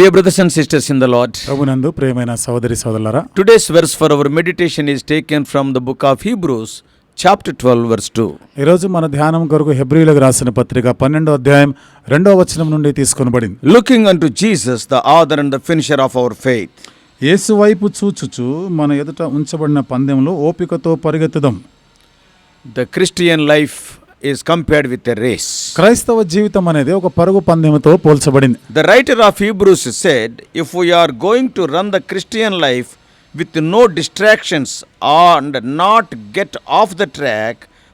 Dear brothers and sisters in the Lord, ప్రభునందు ప్రియమైన సోదరి సోదరులారా today's verse for our meditation is taken from the book of Hebrews, chapter 12, verse 2. ఈరోజు మన ధ్యానం కొరకు హెబ్రిలకు రాసిన పత్రిక పన్నెండో అధ్యాయం రెండో వచనం నుండి తీసుకొనబడింది Looking unto Jesus, the author and the finisher of our faith. యేసు వైపు చూచుచు మన ఎదుట ఉంచబడిన పందెంలో ఓపికతో పరిగెత్తుదాం The Christian life is compared with a race. క్రైస్తవ జీవితం అనేది ఒక పరుగు పందెంతో పోల్చబడింది The writer of Hebrews said, If we are going to run the Christian life with no distractions and not get off the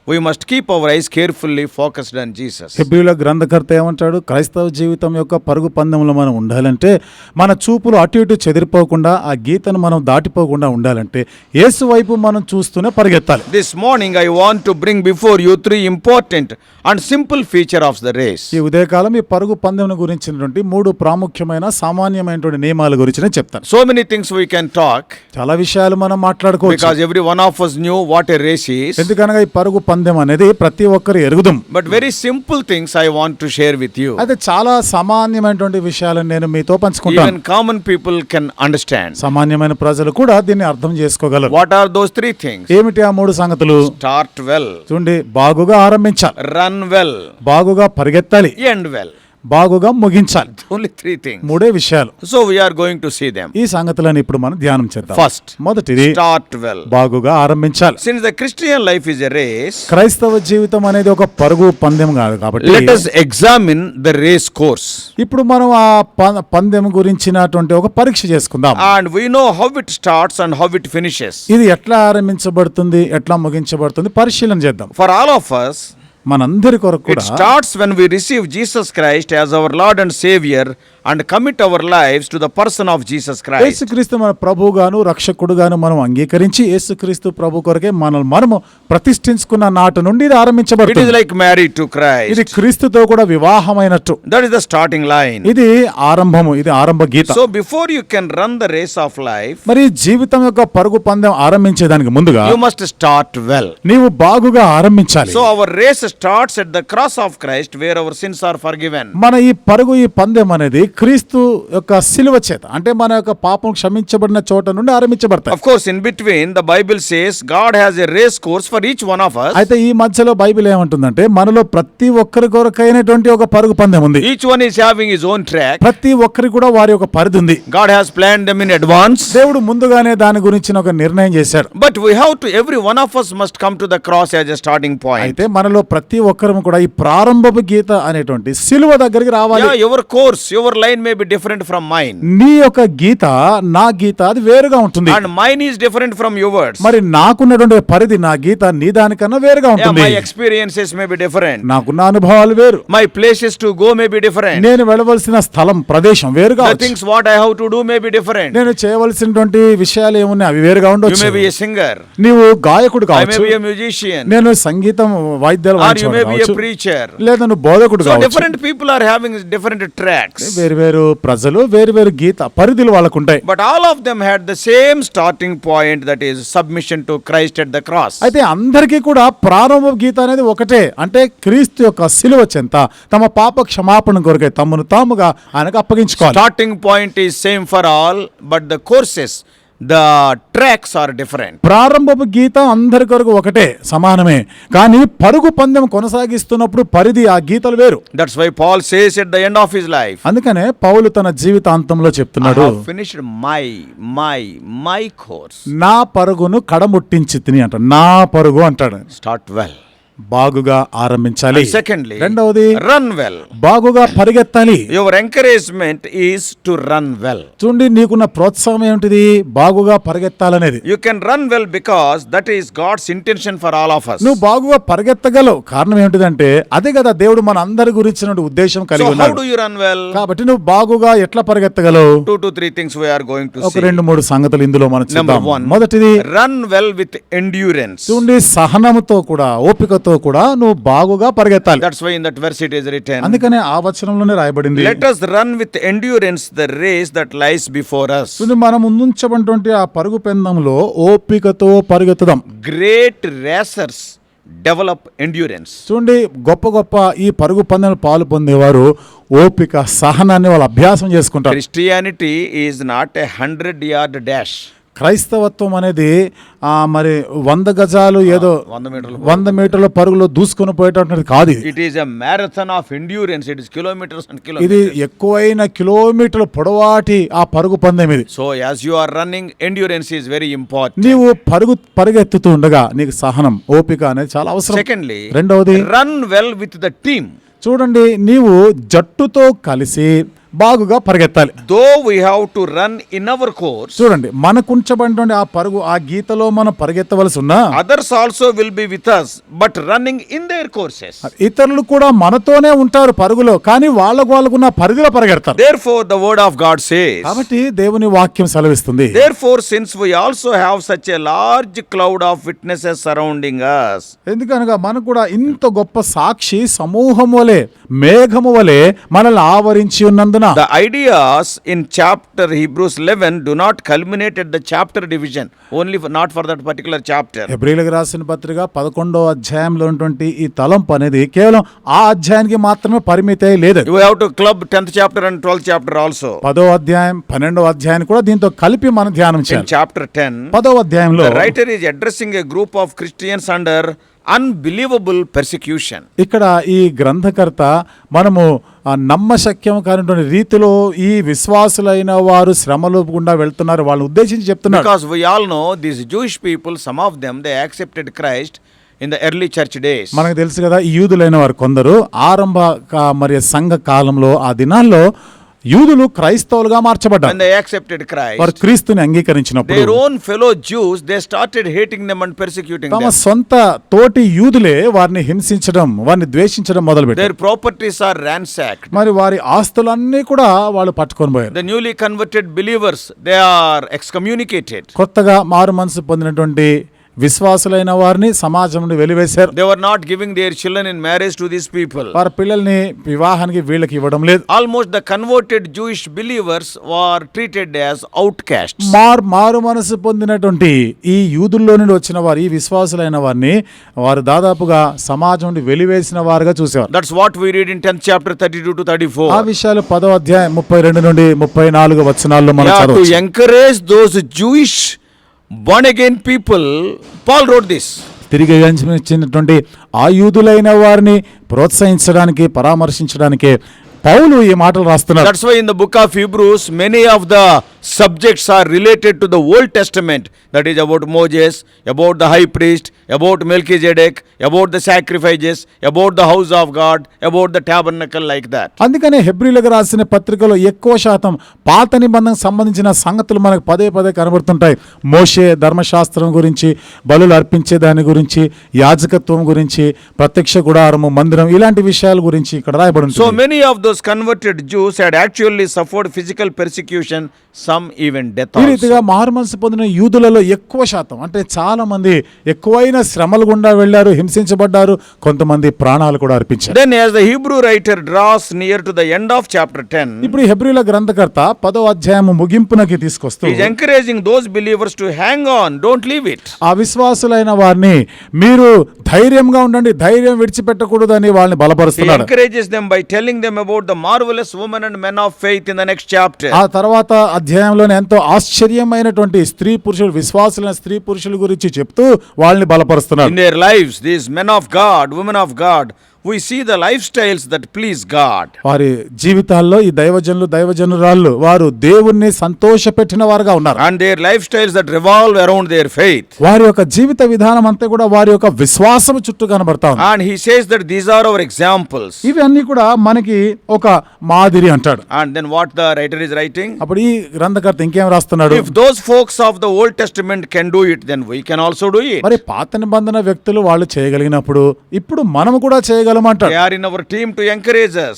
we must keep our eyes carefully focused and Jesus హెబ్రిల గ్రంథకర్త ఏమంటాడు? క్రైస్తవ జీవితం యొక్క పరుగు పందెంలో మనం ఉండాలంటే మన చూపులు అటు ఇటు చెదిరిపోకుండా ఆ గీతను మనం దాటిపోకుండా ఉండాలంటే ఏసు వైపు మనం చూస్తూనే పరిగెత్తాలి. This morning I want to bring before you three important and simple feature of the race ఈ ఉదయకాలం ఈ పరుగు పందెం గురించినటువంటి మూడు ప్రాముఖ్యమైన సామాన్యమైనటువంటి నియమాల గురించి నేను చెప్తాను. So many things we can talk చాలా విషయాలు మనం మాట్లాడుకోవచ్చు. Because every one of us knew what a race ఎందుకనగా ఈ పరుగు పందెం అనేది ప్రతి ఒక్కరు ఎరుగుదాం. But very simple things I want to share with you అది చాలా సామాన్యమైనటువంటి విషయాలను నేను మీతో పంచుకుంటాను. కామన్ పీపుల్ కెన్ అండర్స్టాండ్ సామాన్యమైన ప్రజలు కూడా దీన్ని అర్థం చేసుకోగలరు. What are those three things ఏమిటి ఆ మూడు సంగతులు? స్టార్ట్ వెల్ చూడండి బాగుగా ఆరంభించాలి. రన్ వెల్ బాగుగా పరిగెత్తాలి. ఎండ్ వెల్ బాగుగా ముగించాలి. ఓన్లీ త్రీ థింగ్ మూడే విషయాలు. So we are going to see them ఈ సంగతులను ఇప్పుడు మనం ధ్యానం చేద్దాం. ఫస్ట్ మొదటిది స్టార్ట్ వెల్ బాగుగా ఆరంభించాలి. Since the Christian life is a race క్రైస్తవ జీవితం అనేది ఒక పరుగు పందెం కాదు కాబట్టి let us examine the race course ఇప్పుడు మనం ఆ పందెం గురించినటువంటి ఒక పరీక్ష చేసుకుందాం. And we know how it starts and how it finishes ఇది ఎట్లా ఆరంభించబడుతుంది ఎట్లా ముగించబడుతుంది పరిశీలన చేద్దాం. ఫర్ ఆల్ ఆఫ్ us మనందరి కొరకు starts when we receive Jesus Christ as our Lord and saviour and commit our life to the person of Jesus Christ యేసుక్రీస్తు మన ప్రభుగాను రక్షకుడుగాను మనం అంగీకరించి యేసుక్రీస్తు ప్రభు కొరకే మన మనము ప్రతిష్ఠించుకున్న నాటి నుండి ఇది ఆరంభించబడుతుంది it is like marry to Christ ఇది క్రీస్తుతో కూడా వివాహమైనట్టు. That is the starting line ఇది ఆరంభము ఇది ఆరంభ గీతం. So before you can run the race of life మరి జీవితం యొక్క పరుగు పందెం ఆరంభించే దానికి ముందుగా యు మస్ట్ స్టార్ట్ వెల్ నీవు బాగుగా ఆరంభించాలి. So our race starts at the cross of Christ where our sins are forgiven మన ఈ పరుగు ఈ పందెం అనేది క్రీస్తు యొక్క సిలువ చేత అంటే మన యొక్క పాపం క్షమించబడిన చోట నుండి ఆరంభించబడతాయి. Of course in between the Bible says God has a race course for each one of us అయితే ఈ మధ్యలో బైబిల్ ఏమంటుందంటే మనలో ప్రతి ఒక్కరి కొరకైనటువంటి ఒక పరుగు పందెం ఉంది. Each one is having his own track ప్రతి ఒక్కరి కూడా వారి యొక్క పరిధి ఉంది. God has plan them in advance దేవుడు ముందుగానే దాని గురించి ఒక నిర్ణయం చేశారు but we have to every one of us must come to the cross as a starting point అయితే మనలో ప్రతి ప్రతి ఒక్కరూ కూడా ఈ ప్రారంభపు గీత అనేటువంటి సిలువ దగ్గరికి రావాలి. Your course your line may be different from mine నీ యొక్క గీత నా గీత అది వేరుగా ఉంటుంది. And mine is different from yours మరి నాకున్నటువంటి పరిధి నా గీత నీ దానికన్నా వేరుగా ఉంటుంది. My experiences may be different నాకున్న అనుభవాలు వేరు. My places to go may be different నేను వెళ్ళవలసిన స్థలం ప్రదేశం వేరుగా things what I have to do may be different నేను చేయవలసినటువంటి విషయాలు ఏమున్నాయి అవి వేరుగా ఉండొచ్చు you may be a singer నీవు గాయకుడు కావచ్చు I may be a musician నేను సంగీతం వాయిద్యాలు లేదా బోధకుడు different people are having different tracks వేరు వేరు ప్రజలు వేరు వేరు గీత పరిధులు వాళ్ళకు ఉంటాయి but all of them had the same starting point that is submission to Christ at the cross అయితే అందరికీ కూడా ప్రారంభ గీత అనేది ఒకటే. అంటే క్రీస్తు యొక్క సిలువ చెంత తమ పాప క్షమాపణ కొరకై తమను తాముగా ఆయనకు అప్పగించుకోవాలి. Starting point is same for all but the courses the tracks are different. ప్రారంభపు గీత అందరి కొరకు ఒకటే సమానమే కానీ పరుగు పందెం కొనసాగిస్తున్నప్పుడు పరిధి ఆ గీతలు వేరు That's why Paul says at the end of his life, అందుకనే పౌలు తన జీవితాంతంలో చెప్తున్నాడు finished my, my, my course. నా పరుగును కడముట్టించి తిని అంట నా పరుగు అంటాడు Start well. బాగుగా ఆరంభించాలి. సెకండ్లీ రెండవది రన్ వెల్ బాగుగా పరిగెత్తాలి. Your encouragement is to run well చూడండి నీకున్న ప్రోత్సాహం ఏంటిది బాగుగా పరిగెత్తాలనేది. You can run well because that is God's intention for all of us నువ్వు బాగుగా పరిగెత్తగలవు. కారణం ఏంటిదంటే అదే కదా దేవుడు మన అందరి గురించినటువంటి ఉద్దేశం కలిగి ఉన్నాడు. రన్ వెల్ కాబట్టి నువ్వు బాగుగా ఎట్లా పరిగెత్తగలవు? Two to three things we are going to రెండు మూడు సంగతులు ఇందులో మనం మొదటిది రన్ వెల్ విత్ ఎండ్యూరెన్స్ చూడండి సహనంతో కూడా ఓపిక సహాయంతో కూడా నువ్వు బాగుగా పరిగెత్తాలి. That's why that verse it అందుకనే ఆ వచనంలోనే రాయబడింది. Let us run with endurance the race that lies before us. ఇది మనం ముందుంచబడినటువంటి ఆ పరుగు పందెంలో ఓపికతో పరిగెత్తుదాం. గ్రేట్ రేసర్స్ డెవలప్ ఎండ్యూరెన్స్ చూడండి గొప్ప గొప్ప ఈ పరుగు పందెంలో పాలు పొందేవారు ఓపిక సహనాన్ని వాళ్ళు అభ్యాసం చేసుకుంటారు. Christianity is not a hundred yard dash క్రైస్తవత్వం అనేది మరి వంద గజాలు ఏదో వంద మీటర్లు వంద మీటర్ల పరుగులో దూసుకొని పోయేటటువంటిది కాదు ఇది. It is a marathon of endurance. It is kilometers and ఇది. ఎక్కువైన కిలోమీటర్ల పొడవాటి ఆ పరుగు పందెం ఇది So as you are running, endurance is very important. నీవు పరుగు పరిగెత్తుతూ ఉండగా నీకు సహనం ఓపిక అనేది చాలా అవసరం Secondly, రెండవది run well with the team. చూడండి నీవు జట్టుతో కలిసి బాగుగా పరిగెత్తాలి. Though we have to run in our course చూడండి మనకు ఉంచబడి ఆ పరుగు ఆ గీతలో మనం పరిగెత్తవలసి ఉన్నా others also will be with us but running in their courses ఇతరులు కూడా మనతోనే ఉంటారు పరుగులో కానీ వాళ్ళకు వాళ్ళకున్న పరిధిలో పరిగెడతారు. Therefore the word of God say కాబట్టి దేవుని వాక్యం సెలవిస్తుంది. Therefore since we also have such a large cloud of fitness surrounding us ఎందుకనగా మనకు కూడా ఇంత గొప్ప సాక్షి సమూహం వలె మేఘము వలె మనల్ని ఆవరించి ఉన్నందున the ideas in chapter Hebrews eleven do not culminate at the chapter division only for not for that particular chapter హెబ్రిలకు రాసిన పత్రిక పదకొండో అధ్యాయంలో ఉన్నటువంటి ఈ తలంపు అనేది కేవలం ఆ అధ్యాయానికి మాత్రమే పరిమిత లేదు. You have to club tenth chapter and twelfth chapter also పదో అధ్యాయం పన్నెండో అధ్యాయం కూడా దీంతో కలిపి మనం ధ్యానం చేయాలి. చాప్టర్ టెన్ పదో అధ్యాయంలో writer is addressing a group of Christians under unbelievable persecution ఇక్కడ ఈ గ్రంథకర్త మనము నమ్మశక్యం కానిటువంటి రీతిలో ఈ విశ్వాసులైన వారు శ్రమలు గుండా వెళ్తున్నారు వాళ్ళని ఉద్దేశించి చెప్తున్నారు these Jewish people, some of them, they accepted Christ in the early church days. మనకు తెలుసు కదా ఈ యూదులైన వారు కొందరు ఆరంభ మరి సంఘ కాలంలో ఆ దినాల్లో యూదులు క్రైస్తవులుగా మార్చబడ్డారు. క్రీస్తుని అంగీకరించినప్పుడు own fellow Jews they started hating them and persecuting సొంత తోటి యూదులే వారిని హింసించడం వారిని ద్వేషించడం మొదలు పెట్టారు ప్రాపర్టీస్ ఆర్ ర్యాన్సాక్ మరి వారి ఆస్తులన్నీ కూడా వాళ్ళు పట్టుకొని newly converted believers they are excommunicated కొత్తగా మారు మనసు పొందినటువంటి విశ్వాసులైన వారిని సమాజం వెలివేశారు. They were not giving their children in marriage to this people వారి పిల్లల్ని వివాహానికి వీళ్ళకి ఇవ్వడం లేదు. Almost the converted Jewish believers were treated as outcast మార్ మారు మనసు పొందినటువంటి ఈ యూదుల్లో నుండి వచ్చిన వారు ఈ విశ్వాసులైన వారిని వారు దాదాపుగా సమాజం నుండి వెలివేసిన వారుగా చూసేవారు. That's what we read in 10th chapter 32 to 34 ఆ విషయాలు పదవ అధ్యాయం 32 నుండి 34 వచనాల్లో మనం చదవచ్చు. యాకు encourage those Jewish born again people Paul wrote this తిరిగి జన్మించినటువంటి ఆ యూదులైన వారిని ప్రోత్సహించడానికి పరామర్శించడానికి పౌలు ఈ మాటలు రాస్తున్నారు. That's why in the book of Hebrews many of the subjects are related to the Old Testament that is about Moses about the high priest about Melchizedek about the sacrifices about the house of God about the tabernacle like that అందుకనే హెబ్రిలకు రాసిన పత్రికలో ఎక్కువ శాతం పాత నిబంధన సంబంధించిన సంగతులు మనకు పదే పదే కనబడుతుంటాయి. మోషే ధర్మశాస్త్రం గురించి బలులు అర్పించే దాని గురించి యాజకత్వం గురించి ప్రత్యక్ష గుడారము మందిరం ఇలాంటి విషయాల గురించి ఇక్కడ రాయబడింది so many of the was converted Jews said actually suffered physical persecution some even death ఈ రీతిగా మార్మన్స్ పొందిన యూదులలో ఎక్కువ శాతం అంటే చాలా మంది ఎక్కువైన శ్రమలు గుండా వెళ్ళారు హింసించబడ్డారు కొంతమంది ప్రాణాలు కూడా అర్పించారు. Then as the Hebrew writer draws near to the end of chapter ten ఇప్పుడు హెబ్రూల గ్రంథకర్త పదో అధ్యాయము ముగింపునకి తీసుకొస్తూ is encouraging those believers to hang on don't leave it ఆ విశ్వాసులైన వారిని మీరు ధైర్యంగా ఉండండి ధైర్యం విడిచిపెట్టకూడదు అని వాళ్ళని బలపరుస్తున్నారు. Encourages them by telling them about about the marvelous women and men of faith in the next chapter. ఆ తర్వాత అధ్యాయంలోనే ఎంతో ఆశ్చర్యమైనటువంటి స్త్రీ పురుషులు విశ్వాసులైన స్త్రీ పురుషుల గురించి చెప్తూ వాళ్ళని In బలపరుస్తున్నాడు their lives, these men of God, women of we see the lifestyles that please God వారి జీవితాల్లో ఈ దైవజనులు దైవజనురాళ్ళు వారు దేవుణ్ణి సంతోషపెట్టిన వారుగా ఉన్నారు. And their lifestyles that revolve around their faith వారి యొక్క జీవిత విధానం అంతా కూడా వారి యొక్క విశ్వాసము చుట్టూ కనబడతా ఉంది. And he says that these are our examples ఇవన్నీ కూడా మనకి ఒక మాదిరి అంటాడు. And then what the writer is writing అప్పుడు ఈ గ్రంథకర్త ఇంకేం రాస్తున్నాడు? If those folks of the Old Testament can do it then we can also do it మరి పాత నిబంధన వ్యక్తులు వాళ్ళు చేయగలిగినప్పుడు ఇప్పుడు మనం కూడా చేయగలం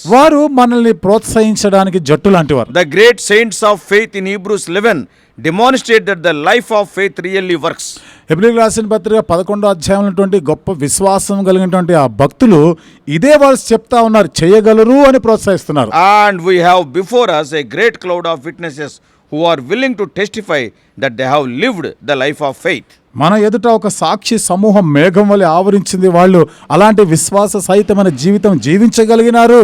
వారు మనల్ని ప్రోత్సహించడానికి జట్టు లాంటి వారు. The great saints of faith in Hebrews eleven demonstrate the life of faith really works ఎబ్రిల్ రాసిన పత్రిక పదకొండో అధ్యాయంలోటువంటి గొప్ప విశ్వాసం కలిగినటువంటి ఆ భక్తులు ఇదే వాళ్ళు చెప్తా ఉన్నారు చేయగలరు అని ప్రోత్సహిస్తున్నారు. And we have before us a great cloud of witnesses who are willing to testify that they have lived the life of faith మన ఎదుట ఒక సాక్షి సమూహం మేఘం వల్ల ఆవరించింది వాళ్ళు. అలాంటి విశ్వాస సహితమైన జీవితం జీవించగలిగినారు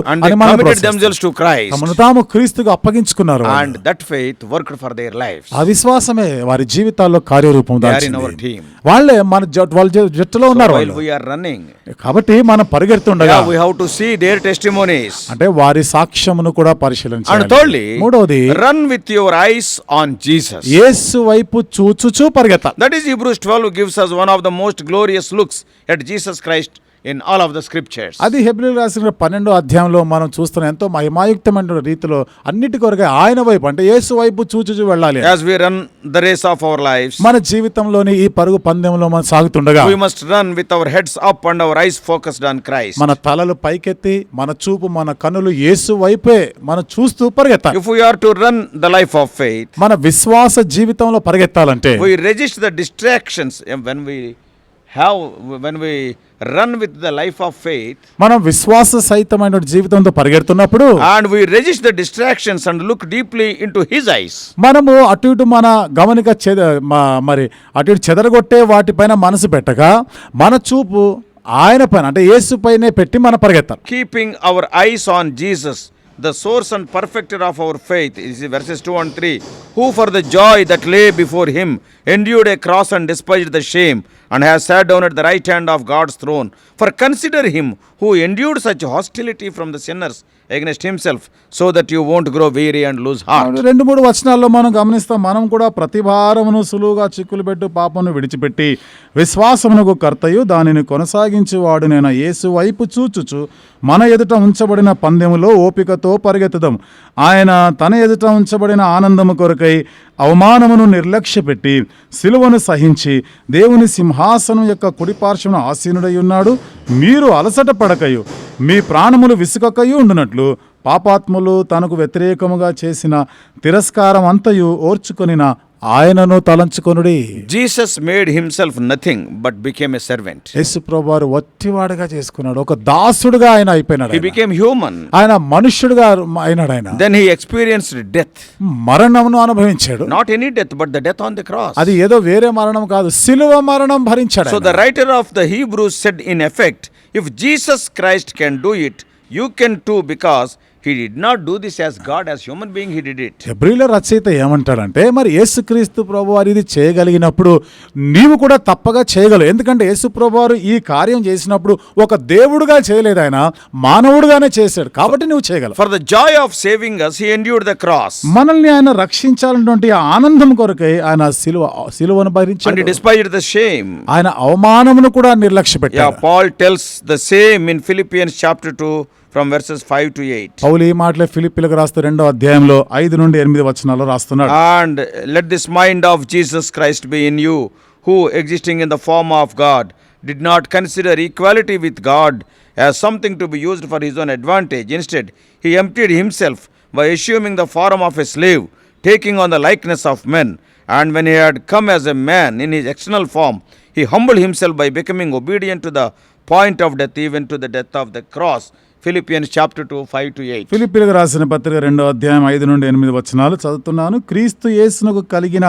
తాము క్రీస్తుకు అప్పగించుకున్నారు and that work for their life అవిశ్వాసమే వారి జీవితాల్లో కార్యరూపం దాచింది వాళ్ళే మన వాళ్ళ జట్టులో ఉన్నారు కాబట్టి మనం పరిగెడుతుండగా we have to see their testimonies అంటే వారి సాక్ష్యమును కూడా పరిశీలించాలి మూడోది run with your eyes on Jesus యేసు వైపు చూచుచూ పరిగెత్తాలి. That is Hebrews 12 gives us one of the most glorious looks at Jesus Christ in all of the scriptures. అది హెబ్రిల్ రాసిన పన్నెండో అధ్యాయంలో మనం చూస్తున్న ఎంతో మహిమాయుక్తమైన రీతిలో అన్నిటి కొరకే ఆయన వైపు అంటే యేసు వైపు చూచుచూ వెళ్ళాలి As we run the race of our lives, మన జీవితంలోని ఈ పరుగు పందెంలో మనం సాగుతుండగా we must run with our heads up and our eyes focused on Christ. మన తలలు పైకెత్తి మన చూపు మన కనులు యేసు వైపే మనం చూస్తూ పరిగెత్తాలి If we are to run the life of faith, మన విశ్వాస జీవితంలో పరిగెత్తాలంటే we resist the distractions eh, when have when we run with the life of faith మనం విశ్వాస సహితమైన జీవితంతో పరిగెడుతున్నప్పుడు and we resist the distractions and look deeply into eyes మనము అటు ఇటు మన గమనిక చెద మరి అటు ఇటు చెదరగొట్టే వాటిపైన మనసు పెట్టక మన చూపు ఆయన పైన అంటే యేసు పైనే పెట్టి మనం పరిగెత్తాం keeping our eyes on Jesus the source and perfecter of our faith is verses 2 and 3 who for the joy that lay before him endured a cross and despised the shame and has sat down at the right hand of God's throne for consider him who endured such hostility from the sinners against himself so that you won't grow weary and lose heart రెండు మూడు వచనాల్లో మనం గమనిస్తాం మనం కూడా ప్రతిభారమును సులువుగా చిక్కులు పెట్టు పాపను విడిచిపెట్టి విశ్వాసమునకు కర్తయు దానిని కొనసాగించువాడు నేను యేసు వైపు చూచుచు మన ఎదుట ఉంచబడిన పందెములో ఓపికతో పరిగెత్తుదాం ఆయన తన ఎదుట ఉంచబడిన ఆనందము కొరకై అవమానమును నిర్లక్ష్యపెట్టి సిలువను సహించి దేవుని సింహాసనం యొక్క కుడిపార్శ్వను ఆసీనుడై ఉన్నాడు. మీరు అలసట పడకయు. మీ ప్రాణములు విసుకకయు ఉండునట్లు పాపాత్ములు తనకు వ్యతిరేకముగా చేసిన తిరస్కారం అంతయు ఓర్చుకొనిన ఆయనను తలంచుకొనుడి. Jesus made himself nothing but became a servant. యేసు ప్రభువారు వట్టివాడుగా చేసుకున్నాడు. ఒక దాసుడుగా ఆయన అయిపోయినాడు ఆయన. became human. ఆయన మనుష్యుడుగా అయినాడు ఆయన. Then he experienced death. మరణమును అనుభవించాడు. Not any death but the death on the cross. అది ఏదో వేరే మరణం కాదు సిలువ మరణం భరించాడు ఆయన. the writer of the Hebrews said, in effect, if Jesus Christ can do it, you can too, because he did not do this as God, as human being, he did it. హెబ్రీల రచయిత ఏమంటాడంటే మరి యేసుక్రీస్తు ప్రభువారు ఇది చేయగలిగినప్పుడు నీవు కూడా తప్పగా చేయగలవు ఎందుకంటే యేసు ప్రభువారు ఈ కార్యం చేసినప్పుడు ఒక దేవుడుగా చేయలేదు ఆయన మానవుడుగానే చేశాడు కాబట్టి నువ్వు చేయగలవు For the joy of saving us, he endured the cross. మనల్ని ఆయన రక్షించాలన్నటువంటి ఆనందం కొరకై ఆయన సిలువ సిలువను And he భరించాడు despised the shame. ఆయన అవమానమును కూడా నిర్లక్ష్య Yeah, పెట్టాడు Paul tells the same in Philippians chapter 2 from verses 5 to 8. పౌలు ఈ మాటలే ఫిలిపిలకు రాస్తూ రెండో అధ్యాయంలో ఐదు నుండి ఎనిమిది వచనాలు రాస్తున్నాడు And let this mind of Jesus Christ be in you, who, existing in the form of God, did not consider equality with God as something to be used for his own advantage. Instead, he emptied himself by assuming the form of a slave, taking on the likeness of men. And when he had come as a man in his external form, he humbled himself by becoming obedient to the point of death, even to the death of the cross. Philippians chapter two five to eight. ఫిలిపిలకు రాసిన పత్రిక రెండో అధ్యాయం ఐదు నుండి ఎనిమిది వచనాలు చదువుతున్నాను. క్రీస్తు యేసునకు కలిగిన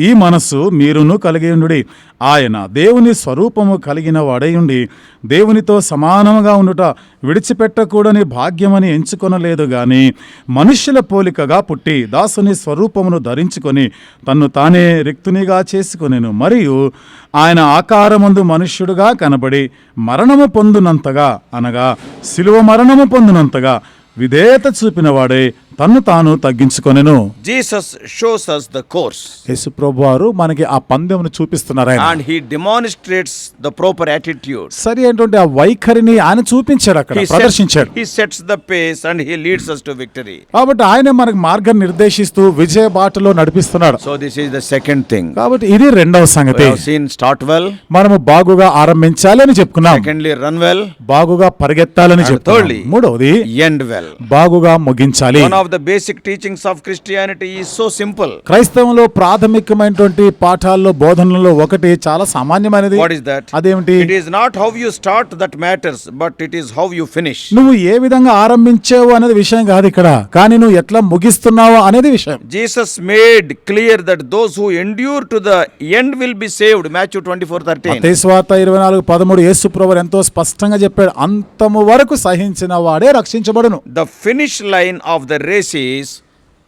ఈ మనస్సు మీరును కలిగి ఆయన దేవుని స్వరూపము కలిగిన వాడయుండి దేవునితో సమానముగా ఉండుట విడిచిపెట్టకూడని భాగ్యమని ఎంచుకొనలేదు గాని మనుష్యుల పోలికగా పుట్టి దాసుని స్వరూపమును ధరించుకొని తన్ను తానే రిక్తునిగా చేసుకొనెను. మరియు ఆయన ఆకారమందు మనుష్యుడుగా కనబడి మరణము పొందునంతగా అనగా శిలువ మరణము పొందినంతగా విధేయత చూపినవాడే తన్ను తాను తగ్గించుకొనెను. Jesus shows us the course యేసు ప్రభు వారు మనకి ఆ పందెమును చూపిస్తున్నారు ఆయన. And he demonstrates the proper attitude సరి ఏంటంటే ఆ వైఖరిని ఆయన చూపించారు అక్కడ ప్రదర్శించాడు. He sets the pace and he leads us to victory కాబట్టి ఆయన మనకి మార్గం నిర్దేశిస్తూ విజయ బాటలో నడిపిస్తున్నాడు. So this is the second thing కాబట్టి ఇది రెండవ సంగతి. సీన్ స్టార్ట్ వెల్ మనం బాగుగా ఆరంభించాలని అని చెప్పుకున్నాం. సెకండ్లీ రన్ వెల్ బాగుగా పరిగెత్తాలని చెప్తాడు మూడవది ఎండ్ వెల్ బాగుగా ముగించాలి. Of the basic teachings of Christianity ఈ సో సింపుల్ క్రైస్తవంలో ప్రాథమికమైనటువంటి పాఠాల్లో బోధనలో ఒకటి చాలా సామాన్యమైనది. వాట్ ఇస్ దట్ అదేమిటి? It is not how you start that matters but it is how you finish నువ్వు ఏ విధంగా ఆరంభించావు అనేది విషయం కాదు ఇక్కడ. కానీ నువ్వు ఎట్లా ముగిస్తున్నావు అనేది విషయం. Jesus made clear that those who endure to the end will be saved Matthew twenty four thirty తేస్వాత ఇరవై నాలుగు పదమూడు ఏసు ఎంతో స్పష్టంగా చెప్పాడు అంతము వరకు సహించిన వాడే రక్షించబడును. The finish line of the race is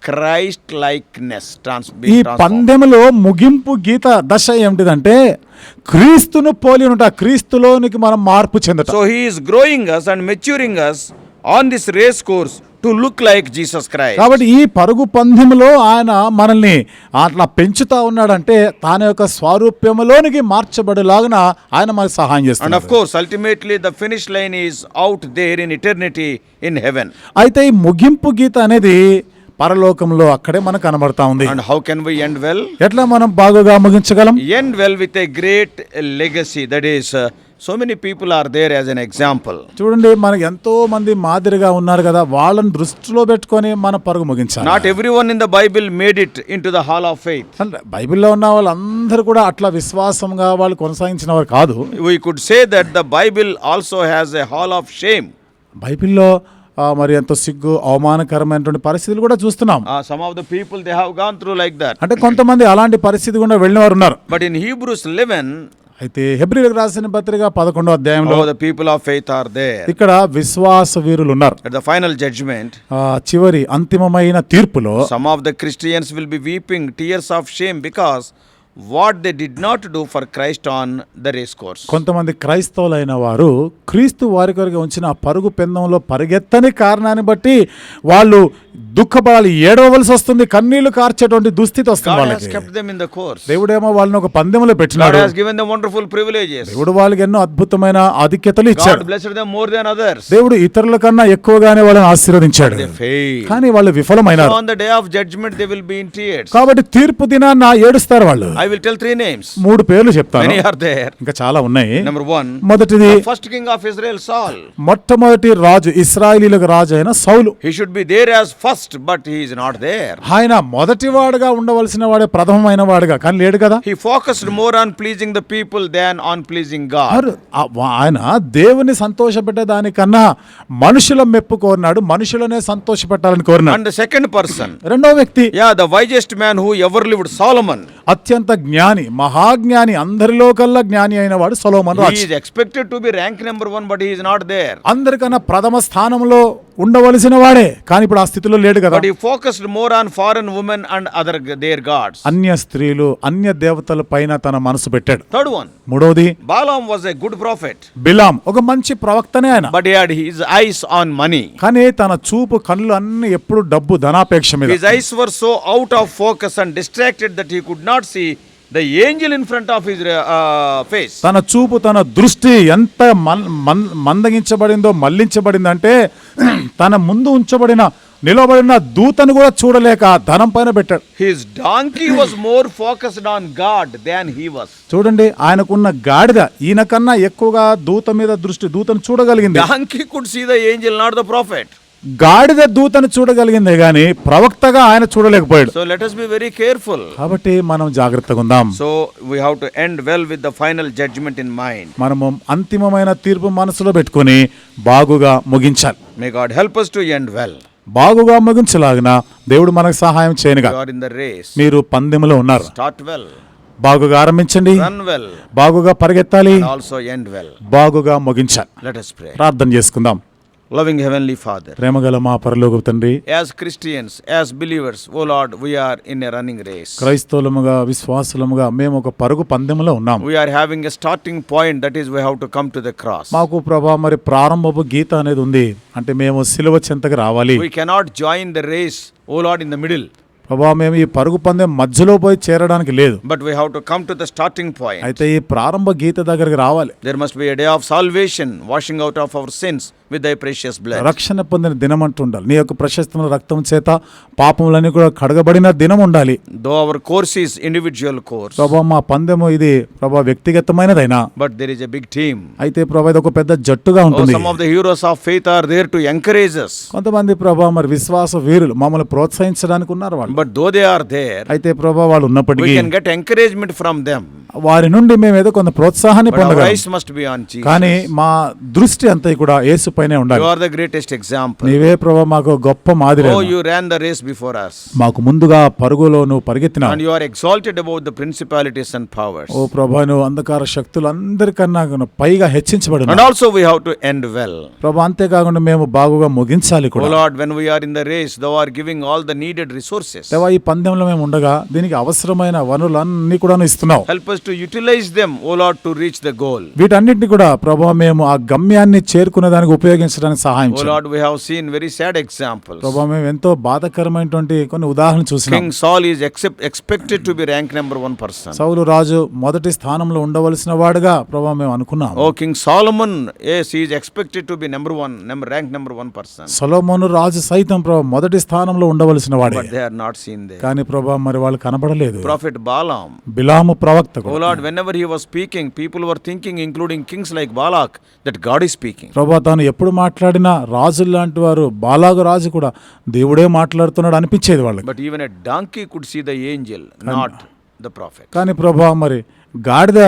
Christ likeness ట్రాన్స్ ఈ పందెంలో ముగింపు గీత దశ ఏమిటిదంటే క్రీస్తును పోలి ఉంట క్రీస్తులోనికి మనం మార్పు చెందట. So he is growing us and maturing us on this race course to look like Jesus Christ కాబట్టి ఈ పరుగు పందెంలో ఆయన మనల్ని అట్లా పెంచుతా ఉన్నాడంటే తన యొక్క స్వరూప్యములోనికి మార్చబడేలాగా ఆయన మనకి సహాయం చేస్తాడు. And of course ultimately the finish line is out there in eternity in heaven అయితే ఈ ముగింపు గీత అనేది పరలోకంలో అక్కడే మనకు కనబడతా ఉంది. And how can we end well ఎట్లా మనం బాగుగా ముగించగలం? End well with a great legacy that is so many people are there as an example చూడండి మనకి ఎంతో మంది మాదిరిగా ఉన్నారు కదా వాళ్ళని దృష్టిలో పెట్టుకొని మన పరుగు ముగించాలి. Not every one in the Bible made it into the hall of faith బైబిల్లో ఉన్న వాళ్ళందరూ కూడా అట్లా విశ్వాసంగా వాళ్ళు కొనసాగించిన వారు కాదు. We could say that the Bible also has a hall of shame బైబిల్లో మరి ఎంతో సిగ్గు అవమానకరమైనటువంటి పరిస్థితులు కూడా చూస్తున్నాం. Some of the people they through like that అంటే కొంతమంది అలాంటి పరిస్థితి కూడా వెళ్ళిన వారు ఉన్నారు. బట్ ఇన్ హీబ్రూస్ లెవెన్ అయితే హెబ్రిలకు రాసిన పత్రిక పదకొండో అధ్యాయంలో people of faith are they ఇక్కడ విశ్వాస వీరులు ఉన్నారు ద ఫైనల్ జడ్జ్మెంట్ చివరి అంతిమమైన తీర్పులో some of the Christians will be weeping tears of shame because what they did not do for Christ on the race course కొంతమంది క్రైస్తవులైన వారు క్రీస్తు వారి కొరకు ఉంచిన పరుగు పిందంలో పరిగెత్తని కారణాన్ని బట్టి వాళ్ళు దుఃఖపడాలి ఏడవలసి వస్తుంది కన్నీళ్ళు కార్చేటువంటి దుస్థితి వస్తుంది వాళ్ళకి. దేవుడేమో వాళ్ళని ఒక పందెంలో పెట్టినాడు. వండర్ఫుల్ ప్రివిలేజెస్ దేవుడు వాళ్ళకి ఎన్నో అద్భుతమైన ఆధిక్యతలు ఇచ్చాడు. మోర్ దాన్ అదర్స్ దేవుడు ఇతరుల కన్నా ఎక్కువగానే వాళ్ళని ఆశీర్వదించాడు. కానీ వాళ్ళు విఫలమైనారు. On day of judgement they will కాబట్టి తీర్పు దినాన నా ఏడుస్తారు వాళ్ళు. I will tell three names మూడు పేర్లు చెప్తాను. ఇంకా చాలా ఉన్నాయి. నంబర్ 1 మొదటిది ఫస్ట్ కింగ్ ఆఫ్ ఇజ్రాయెల్ సాల్ మొట్టమొదటి రాజు ఇస్రాయలీలకు రాజు అయిన సౌలు. He should be there as first but he's not there ఆయన మొదటి వాడుగా ఉండవలసిన వాడే ప్రథమమైన వాడుగా. కానీ లేడు కదా? He focused more on pleasing the people than on pleasing God ఆయన దేవుని సంతోష పెట్టే దానికన్నా మనుషుల మెప్పు కోరినాడు మనుషులనే సంతోష పెట్టాలని కోరిన అండ్ సెకండ్ పర్సన్ రెండో వ్యక్తి. Yeah the wisest man who ever lived Solomon అత్యంత జ్ఞాని మహాజ్ఞాని అందరిలో కల్లా జ్ఞాని అయిన వాడు Solomon Raju. Expected to be rank number one but he's not there అందరికన్నా ప్రథమ స్థానంలో ఉండవలసిన వాడే. కానీ ఇప్పుడు ఆ స్థితిలో దేవుళ్ళు లేడు కదా. But he focused more on foreign women and other their gods అన్య స్త్రీలు అన్య దేవతల పైన తన మనసు పెట్టాడు. థర్డ్ వన్ మూడోది Balaam was a good prophet Balaam ఒక మంచి ప్రవక్తనే ఆయన. But he had his eyes on money కానీ తన చూపు కళ్ళు అన్ని ఎప్పుడు డబ్బు ధనాపేక్ష మీద. His eyes were so out of focus and distracted that he could not see the angel in front of his face తన చూపు తన దృష్టి ఎంత మందగించబడిందో మళ్ళించబడిందంటే తన ముందు ఉంచబడిన నిలబడిన దూతను కూడా చూడలేక ధనం పైన పెట్టాడు. His donkey was more focused on God then he was చూడండి ఆయనకున్న గాడిద ఈయన కన్నా ఎక్కువగా దూత మీద దృష్టి దూతను చూడగలిగింది. Donkey could see the angel not the prophet గాడిద దూతను చూడగలిగింది గాని ప్రవక్తగా ఆయన చూడలేకపోయాడు. So let us be very careful కాబట్టి మనం జాగ్రత్తగా ఉందాం. So we have to end well with the final judgement in mind మనము అంతిమమైన తీర్పు మనసులో పెట్టుకొని బాగుగా ముగించాలి. May God help us to end well బాగుగా ముగించలాగిన దేవుడు మనకు సహాయం చేయనుగా. మీరు పందెములో ఉన్నారు. బాగుగా ఆరంభించండి. బాగుగా పరిగెత్తాలి. బాగుగా ముగించాలి. ప్రార్థన చేసుకుందాం. లవింగ్ హెవెన్లీ ఫాదర్ ప్రేమగల మా పరలోక తండ్రి as Christians as believers O Lord we are in a running race క్రైస్తవులముగా విశ్వాసులముగా మేము ఒక పరుగు పందెంలో ఉన్నాం we are having a starting point that is we have to come to the cross మాకు ప్రభా మరి ప్రారంభపు గీత అనేది ఉంది. అంటే మేము సిలువ చెంతకు రావాలి. We cannot join the race O Lord in the middle ప్రభా మేము ఈ పరుగు పందెం మధ్యలో పోయి చేరడానికి లేదు. But we have to come to the starting point అయితే ఈ ప్రారంభ గీత దగ్గరికి రావాలి. There must be a day of salvation washing out of our sins with precious blood రక్షణ పొందిన దినం అంటూ ఉండాలి. నీ యొక్క ప్రశస్తమైన రక్తం చేత పాపములన్నీ కూడా కడగబడిన దినం ఉండాలి. Though our course is individual course ప్రభా మా పందెము ఇది ప్రభా వ్యక్తిగతమైనదైనా. But there is a big team అయితే ప్రభా ఇది ఒక పెద్ద జట్టుగా ఉంటుంది. Some of the heroes of faith are there to encourage కొంతమంది ప్రభావ మరి విశ్వాస వీరులు మమ్మల్ని ప్రోత్సహించడానికి ఉన్నారు వాళ్ళు. But though they are there అయితే ప్రభావ వాళ్ళు ఉన్నప్పటికీ we get encouragement from them వారి నుండి మేము ఏదో కొంత ప్రోత్సాహాన్ని పొందగలం. కానీ మా దృష్టి అంతా కూడా ఏసు పైనే ఉండాలి. ఆర్ ద గ్రేటెస్ట్ ఎగ్జాంపుల్ నీవే ప్రభా మాకు గొప్ప మాదిరి ఓ you the race before us. మాకు ముందుగా పరుగులోను పరిగెత్తిన and are exalted about the principalities and powers ఓ ప్రభాను అంధకార శక్తులు శక్తులందరికన్నా పైగా హెచ్చించబడిన and also we have to end well ప్రభా అంతే కాకుండా మేము బాగుగా ముగించాలి కూడా. ఓ when we are in race though are giving all the needed resources ఈ పందెంలో మేము ఉండగా దీనికి అవసరమైన వనరులన్నీ కూడాను ఇస్తున్నావు. Help us utilize them oh Lord to reach the goal వీటన్నిటిని కూడా ప్రభా మేము ఆ గమ్యాన్ని చేరుకునే దానికి ఉపయోగించడానికి సహాయం Lord we have seen very sad example ప్రభా మేము ఎంతో బాధకరమైనటువంటి కొన్ని ఉదాహరణ చూసాం king Saul is expected to be rank number one person సౌలు రాజు మొదటి స్థానంలో ఉండవలసిన వాడుగా ప్రభా మేము అనుకున్నాం ఓ king Solomon as is expected to be number one number rank number one person Solomon రాజు సైతం ప్రభా మొదటి స్థానంలో ఉండవలసిన వాడు. They are not seen they కానీ ప్రభా మరి వాళ్ళు కనబడలేదు. ప్రాఫిట్ బాలాం బిలాము ప్రవక్త ఓ Lord whenever he was speaking people were thinking including kings like Balak that God is speaking ప్రభా తాను ఎప్పుడు మాట్లాడినా రాజులు లాంటి వారు బాలాగు రాజు కూడా దేవుడే మాట్లాడుతున్నాడు అనిపించేది వాళ్ళకి But even a donkey could see the angel, not the prophet. కానీ ప్రభా మరి గాడిద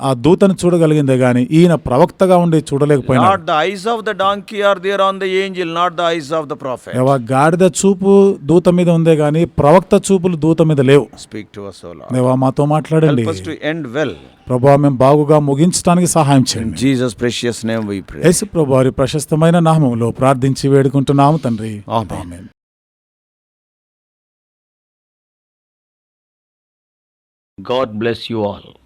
ఆ దూతను చూడగలిగిందే కానీ ఈయన ప్రవక్తగా ఉండి చూడలేకపోయినా eyes of the donkey are there the angel not the eyes of the prophet గాడిద చూపు దూత మీద ఉందే కానీ ప్రవక్త చూపులు దూత మీద లేవు. స్పీక్ టు అస్ మాతో మాట్లాడండి. హెల్ప్ బాగుగా ముగించడానికి సహాయం చేయండి. జీసస్ ప్రెషియస్ నేమ్ వి ప్రభువారి ప్రశస్తమైన నామములో ప్రార్థించి వేడుకుంటున్నాము తండ్రి. ఆమేన్. God bless you all